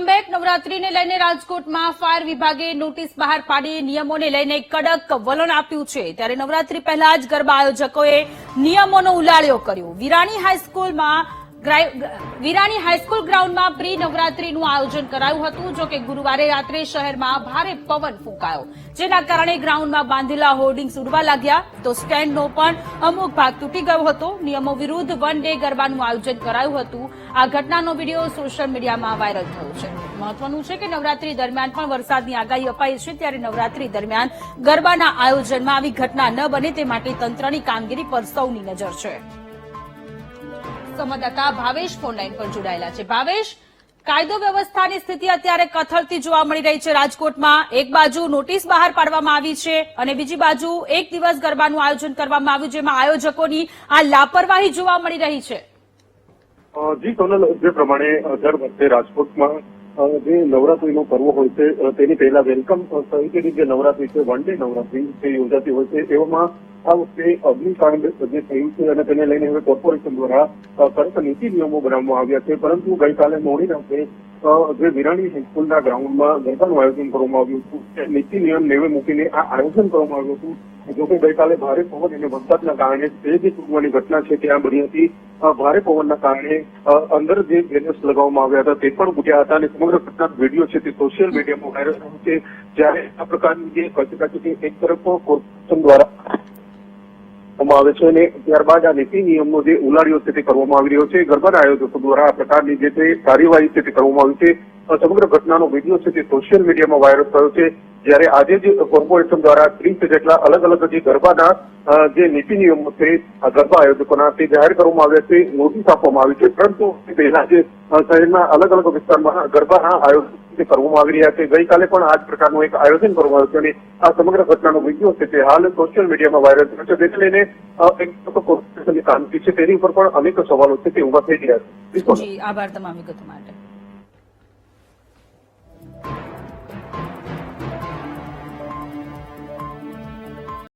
Welcome back નવરાત્રીને લઈને રાજકોટમાં fire વિભાગે નોટિસ બહાર પાડી નિયમોને લઈને કડક વલણ આપ્યું છે. ત્યારે નવરાત્રી પહેલા જ ગરબા આયોજકોએ નિયમોનો ઉલાળ્યો કર્યો. વિરાણી હાઈસ્કૂલમાં વિરાણી હાઈસ્કૂલ ગ્રાઉન્ડમાં પ્રી નવરાત્રીનું આયોજન કરાયું હતું જો કે ગુરુવારે રાત્રે શહેરમાં ભારે પવન ફૂંકાયો, જેના કારણે ગ્રાઉન્ડમાં બાંધેલા હોર્ડિંગ્સ ઉડવા લાગ્યા. તો સ્ટેન્ડનો પણ અમુક ભાગ તૂટી ગયો હતો. નિયમો વિરુદ્ધ વન ડે ગરબાનું આયોજન કરાયું હતું. આ ઘટનાનો વીડિયો સોશિયલ મીડિયામાં વાયરલ થયો છે. મહત્વનું છે કે નવરાત્રી દરમિયાન પણ વરસાદની આગાહી અપાઈ છે, ત્યારે નવરાત્રી દરમિયાન ગરબાના આયોજનમાં આવી ઘટના ન બને તે માટે તંત્રની કામગીરી પર સૌની નજર છે. સંવાદદાતા ભાવેશ ફોનલાઈન પર જોડાયેલા છે. ભાવેશ, કાયદો વ્યવસ્થાની સ્થિતિ અત્યારે કથળતી જોવા મળી રહી છે. રાજકોટમાં એક બાજુ નોટિસ બહાર પાડવામાં આવી છે અને બીજી બાજુ એક દિવસ ગરબાનું આયોજન કરવામાં આવ્યું જેમાં આયોજકોની આ લાપરવાહી જોવા મળી રહી છે. જી સોનલ જે પ્રમાણે દર વર્ષે રાજકોટમાં જે નવરાત્રીનો પર્વ હોય છે તેની પહેલા વેલકમ સહિતની જે નવરાત્રી છે, વન ડે નવરાત્રી જે યોજાતી હોય છે, એવામાં આ વખતે અગ્નિકાંડ જે થયું છે અને તેને લઈને હવે કોર્પોરેશન દ્વારા કડક નીતિ નિયમો બનાવવામાં આવ્યા છે. પરંતુ ગઈકાલે મોડી રાત્રે જે વિરાણી હાઈસ્કૂલના ગ્રાઉન્ડમાં ગરબાનું આયોજન કરવામાં આવ્યું હતું નીતિ નિયમ નેવે મૂકીને આ આયોજન કરવામાં આવ્યું હતું. જોકે ગઈકાલે ભારે પવન અને વરસાદના કારણે તે જે તૂટવાની ઘટના છે ત્યાં બની હતી. ભારે પવનના કારણે અંદર જે બેનર્સ લગાવવામાં આવ્યા હતા તે પણ ફૂટ્યા હતા અને સમગ્ર ઘટનાનો વીડિયો છે તે સોશિયલ મીડિયામાં વાયરલ થયો છે. જ્યારે આ પ્રકારની જે કચકચી એક તરફ કોર્પોરેશન દ્વારા કરવામાં આવે છે અને ત્યારબાદ આ નીતિ નિયમનો જે ઉલાડીઓ છે તે કરવામાં આવી રહ્યો છે. ગરબાના આયોજકો દ્વારા આ પ્રકારની જે તે કાર્યવાહી છે તે કરવામાં આવી છે. સમગ્ર ઘટનાનો વીડિયો છે તે સોશિયલ મીડિયામાં વાયરલ થયો છે. જ્યારે આજે જ કોર્પોરેશન દ્વારા ત્રીસ જેટલા અલગ અલગ જે ગરબાના જે નીતિ નિયમો છે ગરબા આયોજકોના તે જાહેર કરવામાં આવ્યા છે, નોટિસ આપવામાં આવી છે. પરંતુ પહેલા જે શહેરના અલગ અલગ વિસ્તારમાં ગરબાના આયોજન કરવામાં આવી રહ્યા છે, ગઈકાલે પણ આ જ પ્રકારનું એક આયોજન કરવામાં આવ્યું છે અને આ સમગ્ર ઘટનાનો વીડિયો છે તે હાલ સોશિયલ મીડિયામાં વાયરલ થયો છે. તેને લઈને એક કોર્પોરેશનની કામગીરી છે તેની ઉપર પણ અનેક સવાલો છે તે ઊભા થઈ રહ્યા છે. આભાર તમામ વિગતો માટે.